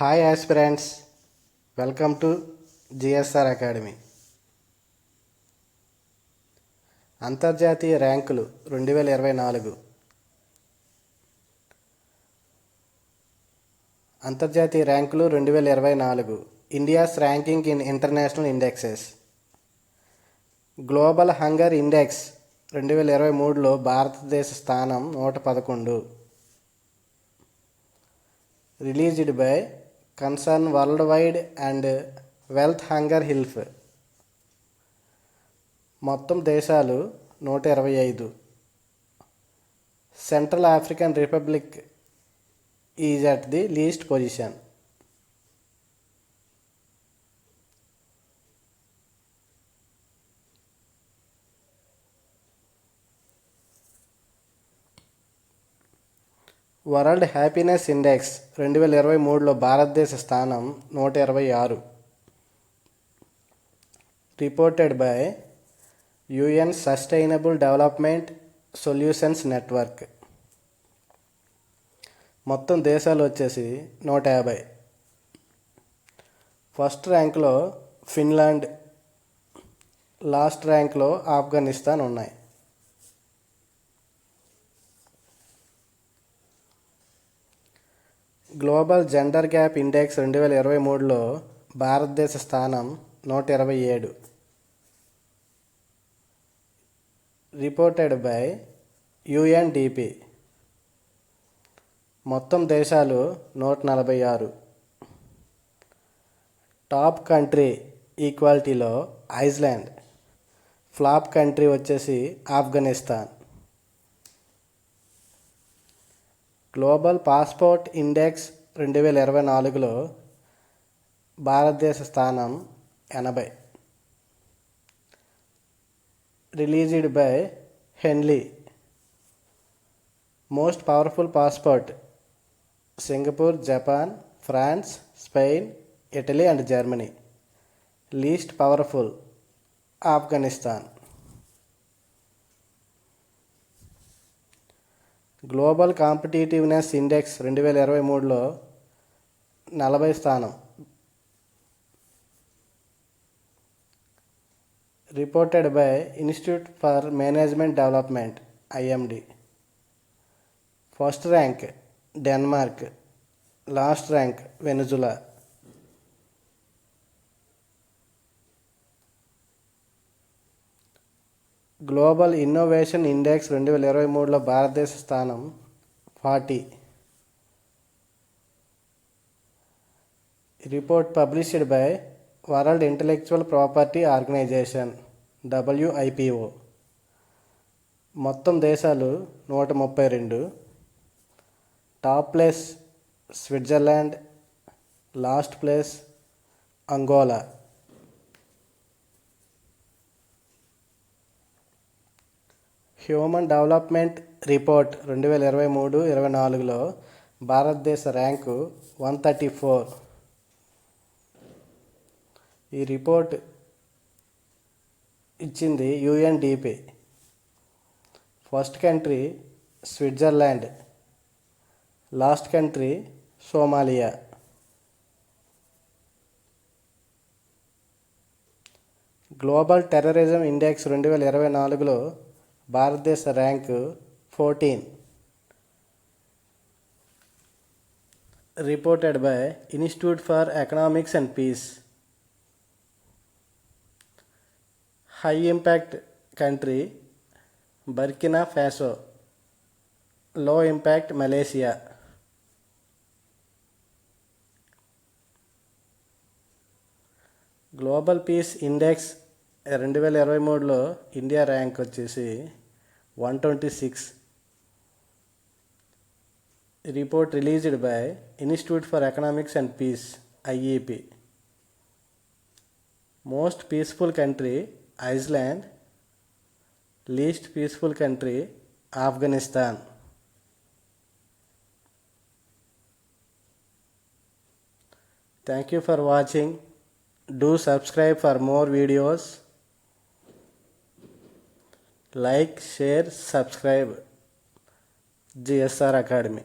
Hi aspirants welcome to GSR academy అంతర్జాతీయ ర్యాంకులు రెండు వేల ఇరవై నాలుగు. అంతర్జాతీయ ర్యాంకులు రెండు వేల ఇరవై నాలుగు. India's ranking in international indexes Global Hunger Index రెండు వేల ఇరవై మూడులో భారతదేశ స్థానం నూట పదకొండు. Released by Concern Worldwide and Welthungerhilfe. మొత్తం దేశాలు నూట ఇరవై ఐదు. Central African Republic is at the least position. World Happiness Index రెండు వేల ఇరవై మూడులో భారతదేశ స్థానం నూట ఇరవై ఆరు. Reported by UN Sustainable Development Solutions Network. మొత్తం దేశాలు వచ్చేసి నూట యాభై. ఫస్ట్ ర్యాంక్లో ఫిన్లాండ్ లాస్ట్ ర్యాంక్లో ఆఫ్ఘనిస్తాన్ ఉన్నాయి. గ్లోబల్ జెండర్ గ్యాప్ ఇండెక్స్ రెండు వేల ఇరవై మూడులో భారతదేశ స్థానం నూట ఇరవై ఏడు. Reported by UNDP. మొత్తం దేశాలు నూట నలభై ఆరు. టాప్ కంట్రీ ఈక్వాలిటీలో ఐస్లాండ్. ఫ్లాప్ కంట్రీ వచ్చేసి ఆఫ్ఘనిస్తాన్. గ్లోబల్ పాస్పోర్ట్ ఇండెక్స్ రెండు వేల ఇరవై నాలుగులో భారతదేశ స్థానం ఎనభై. Released by Henley. Most powerful passport Singapore Japan France Spain Italy and Germany. Least powerful Afghanistan. Global competitiveness index రెండు వేల ఇరవై మూడులో నలభై స్థానం. Reported by Institute for Management Development IMD. First rank Denmark. Last rank Venezuela. Global innovation index రెండు వేల ఇరవై మూడులో భారతదేశ స్థానం forty. Report published by World Intellectual Property Organization WIPO మొత్తం దేశాలు నూట ముప్పై రెండు. Top place Switzerland last place Angola. Human development report రెండు వేల ఇరవై మూడు ఇరవై నాలుగులో భారతదేశ ర్యాంకు వన్ థర్టీ ఫోర్. ఈ రిపోర్ట్ ఇచ్చింది UNDP. First country Switzerland. Last country Somalia. Global terrorism index రెండు వేల ఇరవై నాలుగులో భారతదేశ rank fourteen reported by Institute for Economics and Peace high impact country Burkina Faso లో impact Malaysia global peace index రెండు వేల ఇరవై మూడులో ఇండియా ర్యాంక్ వచ్చేసి one twenty six. Report released by Institute for Economics and peace IEP. Most peaceful country Iceland. Least peaceful country Afghanistan. Thank you for watching. Do subscribe for more videos. Like share subscribe G S academy